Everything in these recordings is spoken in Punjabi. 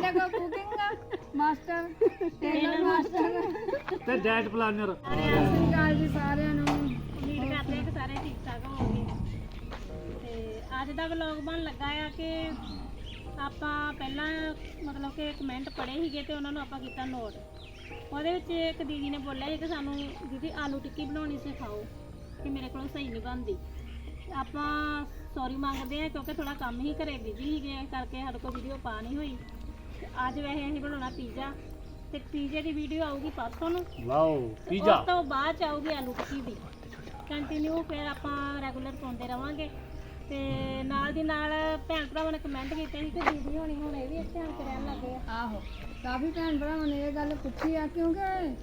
ਸਾਡੇ ਕੋਲ ਕੁਕਿੰਗ ਮਾਸਟਰ ਟੇਲਰ ਮਾਸਟਰ ਤੇ ਡਾਈਟ ਪਲਾਨਰ ਸਤਿ ਸ਼੍ਰੀ ਅਕਾਲ ਜੀ ਸਾਰਿਆਂ ਨੂੰ। ਉਮੀਦ ਕਰਦੇ ਹਾਂ ਕਿ ਸਾਰੇ ਠੀਕ ਠਾਕ ਹੋਣਗੇ ਤੇ ਅੱਜ ਦਾ ਵਲੌਗ ਬਣ ਲੱਗਾ ਆ ਕਿ ਆਪਾਂ ਪਹਿਲਾਂ ਮਤਲਬ ਕਿ ਕਮੈਂਟ ਪੜ੍ਹੇ ਸੀਗੇ ਤੇ ਉਹਨਾਂ ਨੂੰ ਆਪਾਂ ਕੀਤਾ ਨੋਟ ਉਹਦੇ ਵਿੱਚ ਇੱਕ ਦੀਦੀ ਨੇ ਬੋਲਿਆ ਸੀ ਕਿ ਸਾਨੂੰ ਦੀਦੀ ਆਲੂ ਟਿੱਕੀ ਬਣਾਉਣੀ ਸਿਖਾਓ ਕਿ ਮੇਰੇ ਕੋਲੋਂ ਸਹੀ ਨਹੀਂ ਬਣਦੀ। ਆਪਾਂ ਸੌਰੀ ਮੰਗਦੇ ਆ ਕਿਉਂਕਿ ਥੋੜਾ ਕੰਮ ਹੀ ਘਰੇ ਬਿਜ਼ੀ ਸੀਗੇ ਇਸ ਕਰਕੇ ਸਾਡੇ ਕੋਲ ਵੀਡੀਓ ਪਾ ਨਹੀਂ ਹੋਈ। ਅੱਜ ਵੈਸੇ ਅਸੀਂ ਬਣਾਉਣਾ ਪੀਜ਼ਾ ਤੇ ਪੀਜ਼ੇ ਦੀ ਵੀਡੀਓ ਆਊਗੀ ਪਰਸੋਂ ਨੂੰ। ਵਾਓ ਉਸ ਪੀਜ਼ਾ ਤੋਂ ਬਾਅਦ ਚ ਆਊਗੀ ਆਲੂ ਟਿੱਕੀ ਦੀ। ਕੰਟੀਨਿਊ ਫਿਰ ਆਪਾਂ ਰੈਗੂਲਰ ਪਾਉਂਦੇ ਰਵਾਂਗੇ। ਤੇ ਨਾਲ ਦੀ ਨਾਲ ਭੈਣ ਭਰਾਵਾਂ ਨੇ ਕਮੈਂਟ ਕੀਤੇ ਸੀ ਕਿ ਦੀਦੀ ਹੋਣੀ ਹੁਣ ਇਹ ਵੀ ਇੱਥੇ ਆਣ ਕੇ ਰਹਿਣ ਲੱਗੇ ਆ। ਆਹੋ ਕਾਫੀ ਭੈਣ ਭਰਾਵਾਂ ਨੇ ਇਹ ਗੱਲ ਪੁੱਛੀ ਆ ਕਿਉਂਕਿ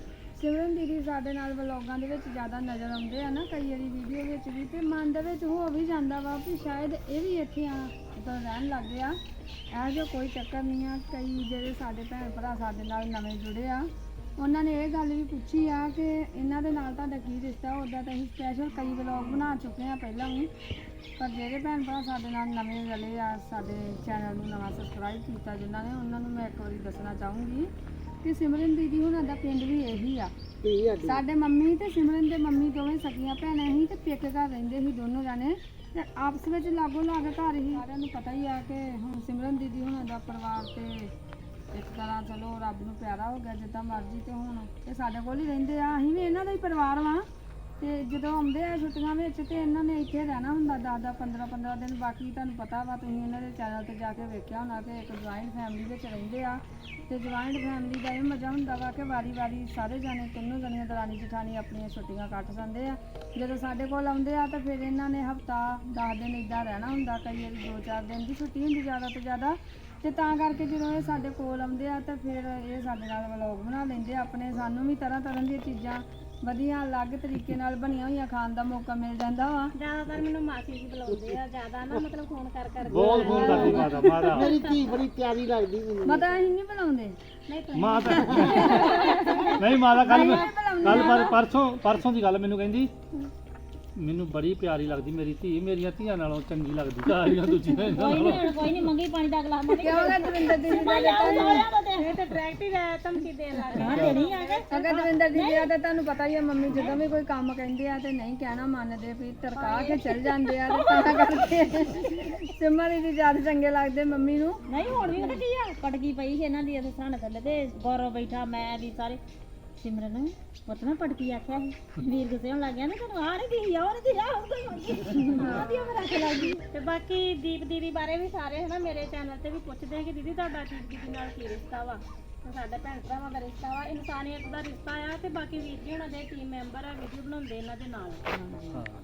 ਸਿਮਰਨ ਦੀਦੀ ਸਾਡੇ ਨਾਲ ਵਲੋਗਾਂ ਦੇ ਵਿੱਚ ਜ਼ਿਆਦਾ ਨਜ਼ਰ ਆਉਂਦੇ ਆ ਨਾ, ਕਈ ਵਾਰੀ ਵੀਡੀਓ ਵਿੱਚ ਵੀ, ਤੇ ਮਨ ਦੇ ਵਿੱਚ ਹੋ ਵੀ ਜਾਂਦਾ ਵਾ ਵੀ ਸ਼ਾਇਦ ਇਹ ਵੀ ਇੱਥੇ ਆ ਤਾਂ ਰਹਿਣ ਲੱਗ ਗਿਆ। ਇਹੋ ਜਿਹਾ ਕੋਈ ਚੱਕਰ ਨਹੀਂ ਆ, ਕਈ ਜਿਹੜੇ ਸਾਡੇ ਭੈਣ ਭਰਾ ਸਾਡੇ ਨਾਲ ਨਵੇਂ ਜੁੜੇ ਆ, ਉਹਨਾਂ ਨੇ ਇਹ ਗੱਲ ਵੀ ਪੁੱਛੀ ਆ ਕਿ ਇਹਨਾਂ ਦੇ ਨਾਲ ਤੁਹਾਡਾ ਕੀ ਰਿਸ਼ਤਾ ਉਹਦਾ ਤਾਂ ਅਸੀਂ ਸਪੈਸ਼ਲ ਕਈ ਵਲੌਗ ਬਣਾ ਚੁੱਕੇ ਆ ਪਹਿਲਾਂ ਵੀ, ਪਰ ਜਿਹੜੇ ਭੈਣ ਭਰਾ ਸਾਡੇ ਨਾਲ ਨਵੇਂ ਰਲੇ ਆ, ਸਾਡੇ ਚੈਨਲ ਨੂੰ ਨਵਾਂ ਸਬਸਕ੍ਰਾਈਬ ਕੀਤਾ, ਜਿਨ੍ਹਾਂ ਨੇ, ਉਹਨਾਂ ਨੂੰ ਮੈਂ ਇੱਕ ਵਾਰੀ ਦੱਸਣਾ ਚਾਹੂੰਗੀ ਕਿ ਸਿਮਰਨ ਦੀਦੀ ਹੁਣਾਂ ਦਾ ਪਿੰਡ ਵੀ ਇਹੀ ਆ। ਸਾਡੇ ਮੰਮੀ ਤੇ ਸਿਮਰਨ ਦੇ ਮੰਮੀ ਦੋਵੇਂ ਸਕੀਆਂ ਭੈਣਾਂ ਸੀ ਤੇ ਪੇਕ ਘਰ ਰਹਿੰਦੇ ਸੀ ਦੋਨੋਂ ਜਾਣੇ। ਤੇ ਆਪਸ ਵਿੱਚ ਲਾਗੋ ਲਾਗ ਘਰ ਹੀ। ਸਾਰਿਆਂ ਨੂੰ ਪਤਾ ਹੀ ਆ ਕਿ ਹੁਣ ਸਿਮਰਨ ਦੀਦੀ ਹੁਣਾਂ ਦਾ ਪਰਿਵਾਰ ਤੇ ਇੱਕ ਤਰ੍ਹਾਂ ਚਲੋ ਰੱਬ ਨੂੰ ਪਿਆਰਾ ਹੋ ਗਿਆ ਜਿੱਦਾਂ ਮਰਜ਼ੀ ਤੇ ਹੁਣ। ਇਹ ਸਾਡੇ ਕੋਲ ਹੀ ਰਹਿੰਦੇ ਆ ਅਸੀਂ ਵੀ ਇਹਨਾਂ ਦਾ ਹੀ ਪਰਿਵਾਰ ਵਾਂ। ਤੇ ਜਦੋਂ ਆਉਂਦੇ ਆ ਛੁੱਟੀਆਂ ਵਿੱਚ ਤੇ ਇਹਨਾਂ ਨੇ ਇੱਥੇ ਰਹਿਣਾ ਹੁੰਦਾ 10 10 15 15 ਦਿਨ, ਬਾਕੀ ਤੁਹਾਨੂੰ ਪਤਾ ਵਾ ਤੁਸੀਂ ਇਹਨਾਂ ਦੇ ਚੈਨਲ ਤੇ ਜਾ ਕੇ ਵੇਖਿਆ ਹੋਣਾ ਕਿ ਇੱਕ ਜੁਆਇੰਟ ਫੈਮਿਲੀ ਵਿੱਚ ਰਹਿੰਦੇ ਆ। ਤੇ ਜੁਆਇੰਟ ਫੈਮਿਲੀ ਦਾ ਇਹ ਮਜ਼ਾ ਹੁੰਦਾ ਵਾ ਕਿ ਵਾਰੀ-ਵਾਰੀ ਸਾਰੇ ਜਾਣੇ, ਤਿੰਨੋਂ ਜਣੀਆਂ ਦਰਾਨੀ ਜਠਾਣੀ ਆਪਣੀਆਂ ਛੁੱਟੀਆਂ ਕੱਟ ਜਾਂਦੇ ਆ। ਜਦੋਂ ਸਾਡੇ ਕੋਲ ਆਉਂਦੇ ਆ ਤਾਂ ਫਿਰ ਇਹਨਾਂ ਨੇ ਹਫਤਾ 10 ਦਿਨ ਇਦਾਂ ਰਹਿਣਾ ਹੁੰਦਾ, ਕਈ ਵਾਰੀ 2-4 ਦਿਨ ਦੀ ਛੁੱਟੀ ਹੁੰਦੀ ਜ਼ਿਆਦਾ ਤੋਂ ਜ਼ਿਆਦਾ। ਤੇ ਤਾਂ ਕਰਕੇ ਜਦੋਂ ਇਹ ਸਾਡੇ ਕੋਲ ਆਉਂਦੇ ਆ ਤਾਂ ਫਿਰ ਇਹ ਸਾਡੇ ਨਾਲ ਵਲੌਗ ਬਣਾ ਲੈਂਦੇ ਆ, ਆਪਣੇ ਸਾਨੂੰ ਵੀ ਤਰ੍ਹਾਂ ਤਰ੍ਹਾਂ ਦੀਆਂ ਚੀਜ਼ਾਂ ਵਧੀਆ ਅਲੱਗ ਤਰੀਕੇ ਨਾਲ ਬਣੀਆਂ ਹੋਈਆਂ ਖਾਣ ਦਾ ਮੌਕਾ ਮਿਲ ਜਾਂਦਾ ਵਾ। ਜ਼ਿਆਦਾਤਰ ਮੈਨੂੰ ਮਾਸੀ ਜੀ ਬੁਲਾਉਂਦੇ ਆ ਜ਼ਿਆਦਾ ਨਾ ਮਤਲਬ ਫੋਨ ਕਰ ਕਰ ਬਹੁਤ ਫੋਨ ਕਰਦੀ ਮਾਤਾ ਮਾਤਾ। ਮੇਰੀ ਧੀ ਬੜੀ ਪਿਆਰੀ ਲੱਗਦੀ ਮੈਨੂੰ। ਮਤਾ ਅਸੀਂ ਨਹੀਂ ਬੁਲਾਉਂਦੇ। ਨਹੀਂ ਤੁਸੀਂ ਮਾਤਾ ਨਹੀਂ ਮਾਤਾ ਕੱਲ ਕੱਲ ਪਰਸੋਂ ਪਰਸੋਂ ਦੀ ਗੱਲ ਮੈਨੂੰ ਕਹਿੰਦੀ ਮੈਨੂੰ ਬੜੀ ਪਿਆਰੀ ਲੱਗਦੀ ਮੇਰੀ ਧੀ ਮੇਰੀਆਂ ਧੀਆਂ ਨਾਲੋਂ ਚੰਗੀ ਲੱਗਦੀ ਸਾਰੀਆਂ ਦੂਜੀਆਂ ਕੋਈ ਨਾਲੋਂ। ਨਹੀਂ ਕੋਈ ਨਹੀਂ ਮੰਗੀ ਪਾਣੀ ਦਾ ਗਲਾਸ ਮੰਗੀ ਕਿਉਂ ਕਿ ਦਵਿੰਦਰ ਦੀਦੀ ਦਾ ਤੇ ਇਹ ਤੇ। ਡਾਇਰੈਕਟ ਹੀ ਰਹਿ ਧਮਕੀ ਦੇਣ ਲੱਗ ਗਏ ਦੇਣੀ ਆ ਗਏ। ਅਗਰ ਦਵਿੰਦਰ ਦੀਦੀ ਦਾ ਤਾਂ ਤੁਹਾਨੂੰ ਪਤਾ ਹੀ ਆ ਮੰਮੀ ਜਦੋਂ ਵੀ ਕੋਈ ਕੰਮ ਕਹਿੰਦੇ ਆ ਤੇ ਨਹੀਂ ਕਹਿਣਾ ਮੰਨਦੇ ਵੀ ਤਰਕਾ ਕੇ ਚੱਲ ਜਾਂਦੇ ਆ ਤੇ ਤਾਂ ਕਰਕੇ। ਸਿਮਰ ਦੀਦੀ ਜ਼ਿਆਦਾ ਚੰਗੇ ਲੱਗਦੇ ਮੰਮੀ ਨੂੰ। ਨਹੀਂ ਹੁਣ ਵੀ ਪਤਾ ਕੀ ਆ? ਪਟਕੀ ਪਈ ਸੀ ਇਹਨਾਂ ਦੀ ਅਸੀਂ ਸਾਹਣ ਥੱਲੇ ਤੇ ਗੌਰਵ ਬੈਠਾ ਮੈਂ ਵੀ ਸਾਰੇ। ਸਿਮਰਨ ਪੁੱਤ ਮੈਂ ਪਟਕੀ ਆਖਿਆ ਸੀ। ਵੀਰ ਗੁੱਸੇ ਹੋਣ ਲੱਗ ਗਿਆ ਨਾ ਤੈਨੂੰ ਆ ਨਹੀਂ ਦੀ ਆ ਨਹੀਂ ਦੀ ਆ ਆਦੀ ਮੈਂ ਰੱਖ ਲੱਗੀ ਤੇ ਬਾਕੀ ਦੀਪ ਦੀਦੀ ਬਾਰੇ ਵੀ ਸਾਰੇ ਹਨਾ ਮੇਰੇ ਚੈਨਲ ਤੇ ਵੀ ਪੁੱਛਦੇ ਆ ਕਿ ਦੀਦੀ ਤੁਹਾਡਾ ਦੀਪ ਦੀਦੀ ਨਾਲ ਕੀ ਰਿਸ਼ਤਾ ਵਾ? ਤੇ ਸਾਡੇ ਭੈਣ ਭਰਾਵਾਂ ਦਾ ਰਿਸ਼ਤਾ ਵਾ ਇਨਸਾਨੀਅਤ ਦਾ ਰਿਸ਼ਤਾ ਆ ਤੇ ਬਾਕੀ ਵੀਰ ਜੀ ਉਹਨਾਂ ਦੇ ਟੀਮ ਮੈਂਬਰ ਆ ਵੀਡੀਓ ਬਣਾਉਂਦੇ ਇਹਨਾਂ ਦੇ ਨਾਲ। ਤੇ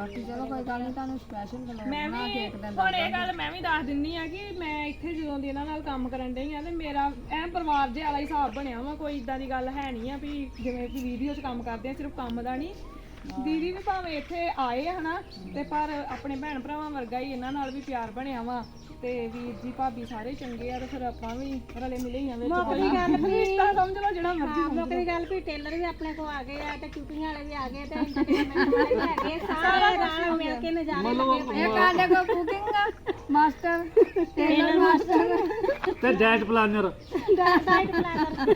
ਬਾਕੀ ਚਲੋ ਕੋਈ ਗੱਲ ਨਹੀਂ ਤੁਹਾਨੂੰ ਸਪੈਸ਼ਲ ਮੈਂ ਬਣਾ ਕੇ ਵੀ ਇੱਕ ਦਿਨ ਹੁਣ ਇਹ ਗੱਲ ਮੈਂ ਵੀ ਦੱਸ ਦਿੰਨੀ ਆ ਕਿ ਮੈਂ ਇੱਥੇ ਜਦੋਂ ਦੀ ਇਹਨਾਂ ਨਾਲ ਕੰਮ ਕਰਨ ਡਈ ਆ ਤੇ ਮੇਰਾ ਐ ਪਰਿਵਾਰ ਦੇ ਵਾਲਾ ਹੀ ਹਿਸਾਬ ਬਣਿਆ ਵਾ ਕੋਈ ਇਦਾਂ ਦੀ ਗੱਲ ਹੈ ਨਹੀਂ ਆ ਵੀ ਜਿਵੇਂ ਕਿ ਵੀਡੀਓ 'ਚ ਕੰਮ ਕਰਦੇ ਆ ਸਿਰਫ ਕੰਮ ਦਾ ਨਹੀਂ ਦੀਦੀ ਵੀ ਭਾਵੇਂ ਇੱਥੇ ਆਏ ਆ ਹਨਾ ਤੇ ਪਰ ਆਪਣੇ ਭੈਣ ਭਰਾਵਾਂ ਵਰਗਾ ਹੀ ਇਹਨਾਂ ਨਾਲ ਵੀ ਪਿਆਰ ਬਣਿਆ ਵਾ ਤੇ ਵੀਰ ਜੀ ਭਾਬੀ ਸਾਰੇ ਚੰਗੇ ਆ ਤੇ ਫਿਰ ਆਪਾਂ ਵੀ ਰਲੇ ਮਿਲੇ ਹੀ ਆ ਵਿੱਚ ਮੁੱਕਦੀ ਗੱਲ ਵੀ ਰਿਸ਼ਤਾ ਸਮਝ ਲਓ ਜਿਹੜਾ ਮਰਜ਼ੀ ਹਾਂ ਮੁੱਕਦੀ ਗੱਲ ਵੀ ਟੇਲਰ ਵੀ ਆਪਣੇ ਕੋ ਆ ਗਏ ਆ ਤੇ ਚੁਟੀਆਂ ਵਾਲੇ ਵੀ ਆ ਗਏ ਤੇ entertainment ਵਾਲੇ ਵੀ ਆ ਗਏ ਸਾਰੇ ਰਲ ਮਿਲ ਕੇ ਨਜ਼ਾਰੇ ਲੱਗੇ ਪਏ ਇਹ ਕੋਲ ਕੁਕਿੰਗ ਮਾਸਟਰ ਟੇਲਰ ਮਾਸਟਰ ਤੇ ਡਾਈਟ ਪਲਾਨਰ ਡਾਈਟ ਪਲਾਨਰ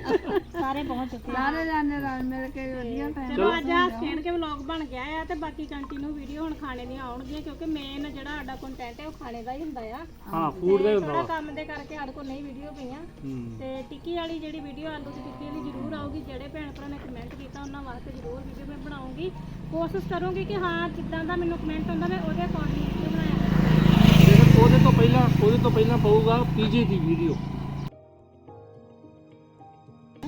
ਸਾਰੇ ਪਹੁੰਚ ਚੁੱਕੇ ਆ। ਸਾਰੇ ਜਾਣੇ ਰਲ ਮਿਲ ਕੇ ਵਧੀਆ ਟਾਈਮ ਚਲੋ ਅੱਜ ਆ ਖੇਡ ਕੇ ਵਲੌਗ ਬਣ ਗਿਆ ਆ ਤੇ ਬਾਕੀ ਕੰਟੀਨਿਊ ਵੀਡੀਓ ਹੁਣ ਖਾਣੇ ਦੀਆਂ ਆਉਣਗੀਆਂ ਕਿਉਂਕਿ ਮੇਨ ਜਿਹੜਾ ਸਾਡਾ ਕੰਟੈਂਟ ਹੈ ਉਹ ਖਾਣੇ ਦਾ ਹੀ ਹੁੰਦਾ ਆ। ਹਾਂ ਫੂਡ ਦਾ ਹੀ ਹੁੰਦਾ ਥੋੜਾ ਵਾ। ਕੰਮ ਦੇ ਕਰਕੇ ਸਾਡੇ ਕੋਲ ਨਹੀਂ ਵੀਡੀਓ ਪਈਆਂ। ਹੂੰ। ਤੇ ਟਿੱਕੀ ਵਾਲੀ ਜਿਹੜੀ ਵੀਡੀਓ ਆਲੂ ਦੀ ਟਿੱਕੀ ਵਾਲੀ ਜ਼ਰੂਰ ਆਊਗੀ ਜਿਹੜੇ ਭੈਣ ਭਰਾ ਨੇ ਕਮੈਂਟ ਕੀਤਾ ਉਹਨਾਂ ਵਾਸਤੇ ਜ਼ਰੂਰ ਵੀਡੀਓ ਮੈਂ ਬਣਾਉਂਗੀ। ਕੋਸ਼ਿਸ਼ ਕਰੂੰਗੀ ਕਿ ਹਾਂ ਜਿੱਦਾਂ ਦਾ ਮੈਨੂੰ ਕਮੈਂਟ ਆਉਂਦਾ ਮੈਂ ਉਹਦੇ ਅਕੋਰਡਿੰਗ ਵੀਡੀਓ ਬਣਾਇਆ ਕਰਾਂਗੀ। ਲੇਕਿਨ ਉਹਦੇ ਤੋਂ ਪਹਿਲਾਂ ਉਹਦੇ ਤੋਂ ਪਹਿਲਾਂ ਪਊਗਾ ਪੀਜੇ ਦੀ ਵੀਡੀਓ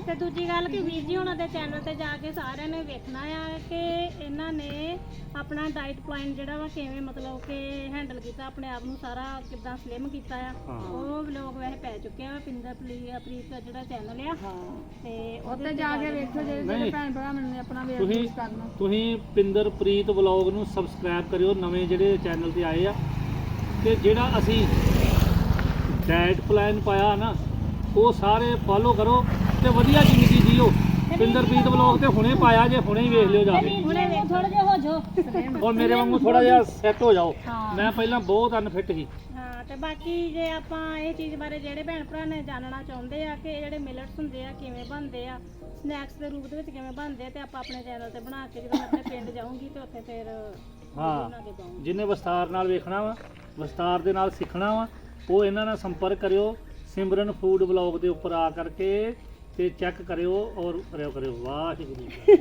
ਤੇ ਦੂਜੀ ਗੱਲ ਕਿ ਵੀਰ ਜੀ ਉਹਨਾਂ ਦੇ ਚੈਨਲ ਤੇ ਜਾ ਕੇ ਸਾਰਿਆਂ ਨੇ ਵੇਖਣਾ ਆ ਕਿ ਇਹਨਾਂ ਨੇ ਆਪਣਾ ਡਾਈਟ ਪਲਾਨ ਜਿਹੜਾ ਵਾ ਕਿਵੇਂ ਮਤਲਬ ਕਿ ਹੈਂਡਲ ਕੀਤਾ ਆਪਣੇ ਆਪ ਨੂੰ ਸਾਰਾ ਕਿਦਾਂ ਸਲਿਮ ਕੀਤਾ ਆ। ਉਹ ਵਲੌਗ ਵੈਸੇ ਪੈ ਚੁੱਕੇ ਆ ਪਿੰਦਰ ਪਲੀ- ਪ੍ਰੀਤ ਦਾ ਜਿਹੜਾ ਚੈਨਲ ਆ। ਤੇ ਉੱਤੇ ਜਾ ਕੇ ਵੇਖੋ ਜਿਹੜੇ ਜਿਹੜੇ। ਭੈਣ ਭਰਾ ਮੈਨੂੰ ਆਪਣਾ ਵੇਖ ਤੁਸੀਂ ਕਰਨਾ। ਤੁਸੀਂ ਪਿੰਦਰ ਪ੍ਰੀਤ ਵਲੌਗ ਨੂੰ ਸਬਸਕ੍ਰਾਈਬ ਕਰਿਓ ਨਵੇਂ ਜਿਹੜੇ ਚੈਨਲ ਤੇ ਆਏ ਆ। ਤੇ ਜਿਹੜਾ ਅਸੀਂ ਡਾਈਟ ਪਲਾਨ ਪਾਇਆ ਨਾ ਉਹ ਸਾਰੇ ਫਾਲੋ ਕਰੋ ਤੇ ਵਧੀਆ ਜ਼ਿੰਦਗੀ ਜੀਓ। ਪਿੰਦਰ ਪ੍ਰੀਤ ਵਲੌਗ ਤੇ ਹੁਣੇ ਪਾਇਆ ਜੇ ਹੁਣੇ ਹੀ ਵੇਖ ਲਿਓ ਜਾ ਕੇ। ਹੁਣੇ ਥੋੜੇ ਜਿਹਾ ਹੋ ਜਾਓ। ਔਰ ਮੇਰੇ ਵਾਂਗੂ ਥੋੜਾ ਜਿਹਾ ਸੈੱਟ ਹੋ ਜਾਓ। ਮੈਂ ਪਹਿਲਾਂ ਬਹੁਤ ਅਨਫਿਟ ਸੀ। ਹਾਂ ਤੇ ਬਾਕੀ ਜੇ ਆਪਾਂ ਇਹ ਚੀਜ਼ ਬਾਰੇ ਜਿਹੜੇ ਭੈਣ ਭਰਾ ਨੇ ਜਾਣਨਾ ਚਾਹੁੰਦੇ ਆ ਕਿ ਜਿਹੜੇ ਮਿਲਟਸ ਹੁੰਦੇ ਆ ਕਿਵੇਂ ਬਣਦੇ ਆ ਸਨੈਕਸ ਦੇ ਰੂਪ ਦੇ ਵਿੱਚ ਕਿਵੇਂ ਬਣਦੇ ਆ ਤੇ ਆਪਾਂ ਆਪਣੇ ਚੈਨਲ ਤੇ ਬਣਾ ਕੇ ਜਦੋਂ ਆਪਣੇ ਪਿੰਡ ਜਾਊਂਗੀ ਤੇ ਉੱਥੇ ਫਿਰ ਹਾਂ ਜਿਹਨੇ ਵਿਸਤਾਰ ਨਾਲ ਵੇਖਣਾ ਵਾ ਵਿਸਤਾਰ ਦੇ ਨਾਲ ਸਿੱਖਣਾ ਵਾ ਉਹ ਇਹਨਾਂ ਨਾਲ ਸੰਪਰਕ ਕਰਿਓ ਸਿਮਰਨ ਫੂਡ ਬਲੌਗ ਦੇ ਉੱਪਰ ਆ ਕਰਕੇ ਤੇ ਚੈੱਕ ਕਰਿਓ ਔਰ ਕਰਿਓ ਕਰਿਓ। ਵਾਹਿਗੁਰੂ ਜੀ।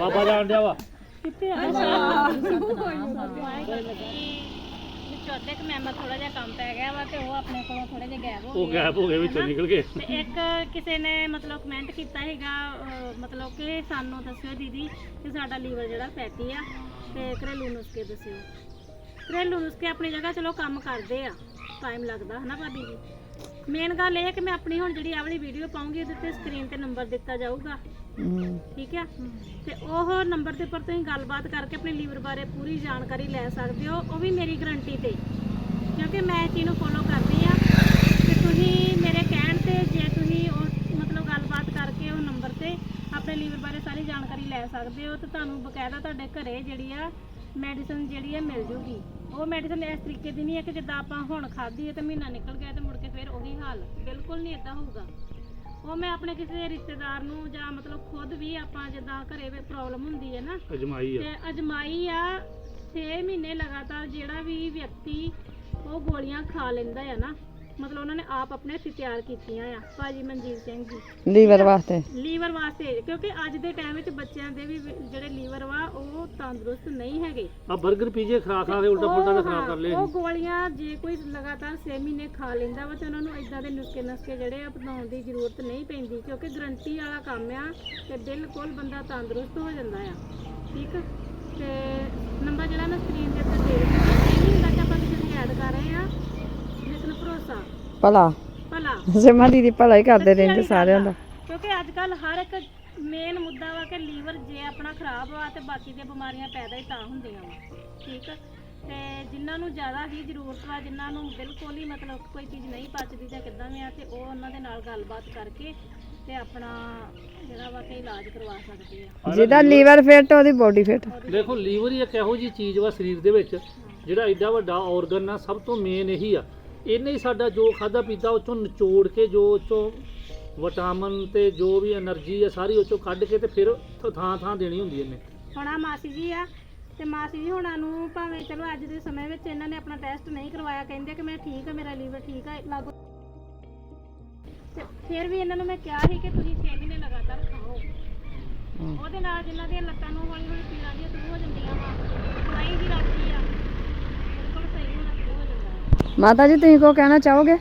ਬਾਬਾ ਜਾਣ ਡਿਆ ਵਾ। ਕਿੱਥੇ ਆ? ਚੌਥੇ ਕ ਮੈਂਬਰ ਥੋੜਾ ਜਿਹਾ ਕੰਮ ਪੈ ਗਿਆ ਵਾ ਤੇ ਉਹ ਆਪਣੇ ਕੋਲੋਂ ਥੋੜੇ ਜਿਹਾ ਗਾਇਬ ਹੋ ਉਹ ਗਏ। ਗੈਪ ਹੋ ਗਏ ਵਿੱਚੋਂ ਨਿਕਲ ਗਏ। ਤੇ ਇੱਕ ਕਿਸੇ ਨੇ ਮਤਲਬ ਕਮੈਂਟ ਕੀਤਾ ਹੈਗਾ ਅਹ, ਮਤਲਬ ਕਿ ਸਾਨੂੰ ਦੱਸਿਓ ਦੀਦੀ ਕਿ ਸਾਡਾ ਲੀਵਰ ਜਿਹੜਾ ਫੈਟੀ ਆ ਤੇ ਘਰੇਲੂ ਨੁਸਖੇ ਦੱਸਿਓ। ਘਰੇਲੂ ਨੁਸਖੇ ਆਪਣੀ ਜਗ੍ਹਾ ਚਲੋ ਕੰਮ ਕਰਦੇ ਆ ਟਾਈਮ ਲੱਗਦਾ ਹਨਾ ਭਾਬੀ ਜੀ? ਮੇਨ ਗੱਲ ਇਹ ਹੈ ਕਿ ਮੈਂ ਆਪਣੀ ਹੁਣ ਜਿਹੜੀ ਆਹ ਵਾਲੀ ਵੀਡੀਓ ਪਾਉਂਗੀ ਉਹਦੇ ਤੇ ਸਕਰੀਨ ਤੇ ਨੰਬਰ ਦਿੱਤਾ ਜਾਊਗਾ। ਠੀਕ ਆ? ਤੇ ਉਹ ਨੰਬਰ ਦੇ ਉੱਪਰ ਤੁਸੀਂ ਗੱਲਬਾਤ ਕਰਕੇ ਆਪਣੇ ਲੀਵਰ ਬਾਰੇ ਪੂਰੀ ਜਾਣਕਾਰੀ ਲੈ ਸਕਦੇ ਹੋ ਉਹ ਵੀ ਮੇਰੀ ਗਰੰਟੀ ਤੇ। ਕਿਉਂਕਿ ਮੈਂ ਇਸ ਚੀਜ਼ ਨੂੰ ਫੋਲੋ ਕਰਦੀ ਆ ਤੇ ਤੁਸੀਂ ਮੇਰੇ ਕਹਿਣ ਤੇ ਜੇ ਤੁਸੀਂ ਉਹ ਮਤਲਬ ਗੱਲਬਾਤ ਕਰਕੇ ਉਹ ਨੰਬਰ ਤੇ ਆਪਣੇ ਲੀਵਰ ਬਾਰੇ ਸਾਰੀ ਜਾਣਕਾਰੀ ਲੈ ਸਕਦੇ ਹੋ ਤੇ ਤੁਹਾਨੂੰ ਬਕਾਇਦਾ ਤੁਹਾਡੇ ਘਰੇ ਜਿਹੜੀ ਆ ਮੈਡੀਸਨ ਜਿਹੜੀ ਆ ਮਿਲ ਜੂਗੀ। ਉਹ ਮੈਡੀਸਨ ਇਸ ਤਰੀਕੇ ਦੀ ਨਹੀਂ ਹੈ ਕਿ ਜਿੱਦਾਂ ਆਪਾਂ ਹੁਣ ਖਾਧੀ ਹੈ ਤੇ ਮਹੀਨਾ ਨਿਕਲ ਗਿਆ ਤੇ ਮੁੜ ਕੇ ਫਿਰ ਉਹੀ ਹਾਲ। ਬਿਲਕੁਲ ਨਹੀਂ ਇਦਾਂ ਹੋਊਗਾ। ਉਹ ਮੈਂ ਆਪਣੇ ਕਿਸੇ ਰਿਸ਼ਤੇਦਾਰ ਨੂੰ ਜਾਂ ਮਤਲਬ ਖੁਦ ਵੀ ਆਪਾਂ ਜਿੱਦਾਂ ਘਰੇ ਪ੍ਰੋਬਲਮ ਹੁੰਦੀ ਹੈ ਨਾ ਅਜਮਾਈ ਆ। ਤੇ ਅਜਮਾਈ ਆ 6 ਮਹੀਨੇ ਲਗਾਤਾਰ ਜਿਹੜਾ ਵੀ ਵਿਅਕਤੀ ਉਹ ਗੋਲੀਆਂ ਖਾ ਲੈਂਦਾ ਹੈ ਨਾ। ਮਤਲਬ ਉਹਨਾਂ ਨੇ ਆਪ ਆਪਣੇ ਹੱਥੀਂ ਤਿਆਰ ਕੀਤੀਆਂ ਆ ਭਾਜੀ ਮਨਜੀਤ ਸਿੰਘ ਜੀ। ਲੀਵਰ ਵਾਸਤੇ? ਲੀਵਰ ਵਾਸਤੇ ਕਿਉਂਕਿ ਅੱਜ ਦੇ ਟਾਈਮ ਵਿੱਚ ਬੱਚਿਆਂ ਦੇ ਵੀ ਜਿਹੜੇ ਲੀਵਰ ਵਾ ਉਹ ਤੰਦਰੁਸਤ ਨਹੀਂ ਹੈਗੇ। ਆ 버ਗਰ ਪੀਜੇ ਖਾ ਖਾ ਕੇ ਉਲਟਾ ਪੁਲਟਾ ਖਰਾਬ ਕਰ ਲਏ ਉਹ ਗੋਲੀਆਂ ਜੇ ਕੋਈ ਲਗਾਤਾਰ 6 ਮਹੀਨੇ ਖਾ ਲੈਂਦਾ ਵਾ ਤੇ ਉਹਨਾਂ ਨੂੰ ਇਦਾਂ ਦੇ ਨੁਸਖੇ ਨਸਕੇ ਜਿਹੜੇ ਆ ਅਪਣਾਉਣ ਦੀ ਜ਼ਰੂਰਤ ਨਹੀਂ ਪੈਂਦੀ ਕਿਉਂਕਿ ਗਰੰਟੀ ਵਾਲਾ ਕੰਮ ਆ ਤੇ ਬਿਲਕੁਲ ਬੰਦਾ ਤੰਦਰੁਸਤ ਹੋ ਜਾਂਦਾ ਆ। ਠੀਕ? ਤੇ ਨੰਬਰ ਜਿਹੜਾ ਮੈਂ ਸਕਰੀਨ ਦੇ ਉੱਤੇ ਦੇ ਦਿੱਤਾ ਇਹ ਨਹੀਂ ਹੁੰਦਾ ਕਿ ਆਪਾਂ ਕਿਸੇ ਨੂੰ ਐਡ ਕਰ ਰਹੇ ਆ। ਜਿਸ ਨੂੰ ਭਰੋਸਾ? ਭਲਾ। ਭਲਾ। ਸਿਮਾ ਦੀਦੀ ਭਲਾ ਹੀ ਕਰਦੇ ਰਹਿੰਦੇ ਸਾਰਿਆਂ ਦਾ। ਕਿਉਂਕਿ ਅੱਜ ਕੱਲ ਹਰ ਇੱਕ ਮੇਨ ਮੁੱਦਾ ਵਾ ਕਿ ਲੀਵਰ ਜੇ ਆਪਣਾ ਖਰਾਬ ਵਾ ਤੇ ਬਾਕੀ ਦੀਆਂ ਬਿਮਾਰੀਆਂ ਪੈਦਾ ਹੀ ਤਾਂ ਹੁੰਦੀਆਂ ਵਾ। ਠੀਕ ਆ? ਤੇ ਜਿਨ੍ਹਾਂ ਨੂੰ ਜ਼ਿਆਦਾ ਹੀ ਜ਼ਰੂਰਤ ਵਾ ਜਿਨ੍ਹਾਂ ਨੂੰ ਬਿਲਕੁਲ ਹੀ ਮਤਲਬ ਕੋਈ ਚੀਜ਼ ਨਹੀਂ ਪਚਦੀ ਜਾਂ ਕਿੱਦਾਂ ਵੀ ਆ ਤੇ ਉਹ ਉਹਨਾਂ ਦੇ ਨਾਲ ਗੱਲਬਾਤ ਕਰਕੇ ਤੇ ਆਪਣਾ ਜਿਹੜਾ ਵਾ ਕਿ ਇਲਾਜ ਕਰਵਾ ਸਕਦੇ ਆ। ਜਿਹਦਾ ਲੀਵਰ ਫਿੱਟ ਉਹਦੀ ਬੋਡੀ ਫਿੱਟ। ਦੇਖੋ ਲੀਵਰ ਹੀ ਇੱਕ ਇਹੋ ਜੀ ਚੀਜ਼ ਵਾ ਸਰੀਰ ਦੇ ਵਿੱਚ ਜਿਹੜਾ ਐਡਾ ਵੱਡਾ ਆਰਗਨ ਆ ਸਭ ਤੋਂ ਮੇਨ ਇਹੀ ਆ। ਇਹਨੇ ਹੀ ਸਾਡਾ ਜੋ ਖਾਦਾ ਪੀਤਾ ਉਹ ਚੋਂ ਨਿਚੋੜ ਕੇ ਜੋ ਉਹ ਚੋਂ ਵਿਟਾਮਿਨ ਤੇ ਜੋ ਵੀ એનર્ਜੀ ਹੈ ਸਾਰੀ ਉਹ ਚੋਂ ਕੱਢ ਕੇ ਤੇ ਫਿਰ ਥਾਂ ਥਾਂ ਦੇਣੀ ਹੁੰਦੀ ਇਹਨੇ। ਹੁਣ ਮਾਸੀ ਜੀ ਆ ਤੇ ਮਾਸੀ ਜੀ ਹੁਣਾਂ ਨੂੰ ਭਾਵੇਂ ਚਲੋ ਅੱਜ ਦੇ ਸਮੇਂ ਵਿੱਚ ਇਹਨਾਂ ਨੇ ਆਪਣਾ ਟੈਸਟ ਨਹੀਂ ਕਰਵਾਇਆ ਕਹਿੰਦੇ ਕਿ ਮੈਂ ਠੀਕ ਆ ਮੇਰਾ ਲੀਵਰ ਠੀਕ ਆ ਲਾਗੋ ਫਿਰ ਵੀ ਇਹਨਾਂ ਨੂੰ ਮੈਂ ਕਿਹਾ ਸੀ ਕਿ ਤੁਸੀਂ 6 ਮਹੀਨੇ ਲਗਾਤਾਰ ਖਾਓ। ਉਹਦੇ ਨਾਲ ਜਿਨ੍ਹਾਂ ਦੀਆਂ ਲੱਤਾਂ ਨੂੰ ਹੌਲੀ ਹੌਲੀ ਪੀੜਾਂ ਦੀਆਂ ਸ਼ੁਰੂ ਹੋ ਜਾਂਦੀਆਂ ਵਾ ਸੁਣਾਈ ਦੀ ਰੱਖੀ ਮਾਤਾ ਜੀ ਤੁਸੀਂ ਕੋ ਕਹਿਣਾ ਚਾਹੋਗੇ?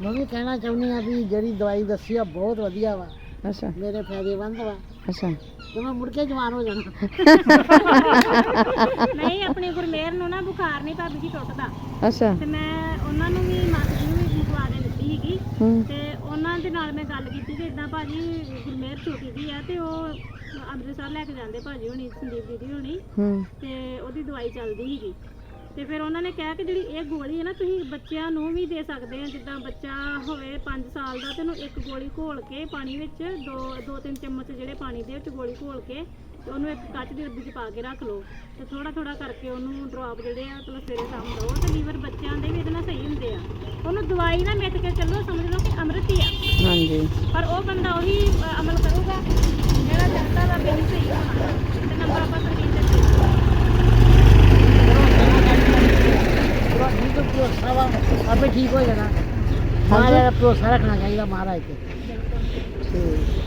ਮੈਂ ਵੀ ਕਹਿਣਾ ਚਾਹੁੰਦੀ ਆ ਵੀ ਜਿਹੜੀ ਦਵਾਈ ਦੱਸੀ ਆ ਬਹੁਤ ਵਧੀਆ ਵਾ। ਅੱਛਾ। ਮੇਰੇ ਫਾਇਦੇਮੰਦ ਵਾ। ਅੱਛਾ। ਤੇ ਮੈਂ ਮੁੜ ਕੇ ਜਵਾਨ ਹੋ ਜਾਣਾ। ਨਹੀਂ ਆਪਣੀ ਗੁਰਮੇਰ ਨੂੰ ਨਾ ਬੁਖਾਰ ਨਹੀਂ ਭਾਬੀ ਜੀ ਟੁੱਟਦਾ। ਅੱਛਾ। ਤੇ ਮੈਂ ਉਹਨਾਂ ਨੂੰ ਵੀ ਮਾਸੀ ਜੀ ਨੂੰ ਵੀ ਮੰਗਵਾ ਕੇ ਦਿੱਤੀ ਸੀਗੀ। ਹੂੰ। ਤੇ ਉਹਨਾਂ ਦੇ ਨਾਲ ਮੈਂ ਗੱਲ ਕੀਤੀ ਕਿ ਇਦਾਂ ਭਾਜੀ ਗੁਰਮੇਰ ਛੋਟੀ ਦੀ ਆ ਤੇ ਉਹ ਅੰਮ੍ਰਿਤਸਰ ਲੈ ਕੇ ਜਾਂਦੇ ਭਾਜੀ ਹੋਣੀ ਸੰਦੀਪ ਦੀਦੀ ਹੋਣੀ। ਹੂੰ। ਤੇ ਉਹਦੀ ਦਵਾਈ ਚੱਲਦੀ ਸੀਗੀ। ਤੇ ਫਿਰ ਉਹਨਾਂ ਨੇ ਕਿਹਾ ਕਿ ਜਿਹੜੀ ਇਹ ਗੋਲੀ ਹੈ ਨਾ ਤੁਸੀਂ ਬੱਚਿਆਂ ਨੂੰ ਵੀ ਦੇ ਸਕਦੇ ਆ ਜਿੱਦਾਂ ਬੱਚਾ ਹੋਵੇ 5 ਸਾਲ ਦਾ ਤੇ ਉਹਨੂੰ ਇੱਕ ਗੋਲੀ ਘੋਲ ਕੇ ਪਾਣੀ ਵਿੱਚ ਦੋ ਦੋ ਤਿੰਨ ਚਮਚ ਜਿਹੜੇ ਪਾਣੀ ਦੇ ਵਿੱਚ ਗੋਲੀ ਘੋਲ ਕੇ ਤੇ ਉਹਨੂੰ ਇੱਕ ਕੱਚ ਦੀ ਡੱਬੀ 'ਚ ਪਾ ਕੇ ਰੱਖ ਲਓ। ਤੇ ਥੋੜਾ ਥੋੜਾ ਕਰਕੇ ਉਹਨੂੰ ਡ੍ਰੌਪ ਜਿਹੜੇ ਆ ਮਤਲਬ ਸਵੇਰੇ ਸ਼ਾਮ ਦਿਓ ਤੇ ਲੀਵਰ ਬੱਚਿਆਂ ਦੇ ਵੀ ਇਹਦੇ ਨਾਲ ਸਹੀ ਹੁੰਦੇ ਆ। ਉਹਨੂੰ ਦਵਾਈ ਨਾ ਮਿੱਥ ਕੇ ਚੱਲੋ ਸਮਝ ਲਓ ਕਿ ਅੰਮ੍ਰਿਤ ਹੀ ਆ। ਹਾਂਜੀ। ਪਰ ਉਹ ਬੰਦਾ ਉਹੀ ਅਮਲ ਕਰੂਗਾ ਜਿਹੜਾ ਜਨਤਾ ਦਾ ਬਿਲ ਸਹੀ ਹੋਣਾ ਤੇ ਨੰਬਰ ਆਪਾਂ ਸਕਰੀਨ ਤੇ ਦੇ ਦਿੰਦੇ ਪੂਰਾ ਠੀਕ ਭਰੋਸਾ ਵਾ ਆਪੇ ਠੀਕ ਹੋ ਜਾਣਾ ਮਹਾਰਾਜ ਦਾ ਭਰੋਸਾ ਰੱਖਣਾ ਚਾਹੀਦਾ ਮਹਾਰਾਜ ਤੇ। ਤੇ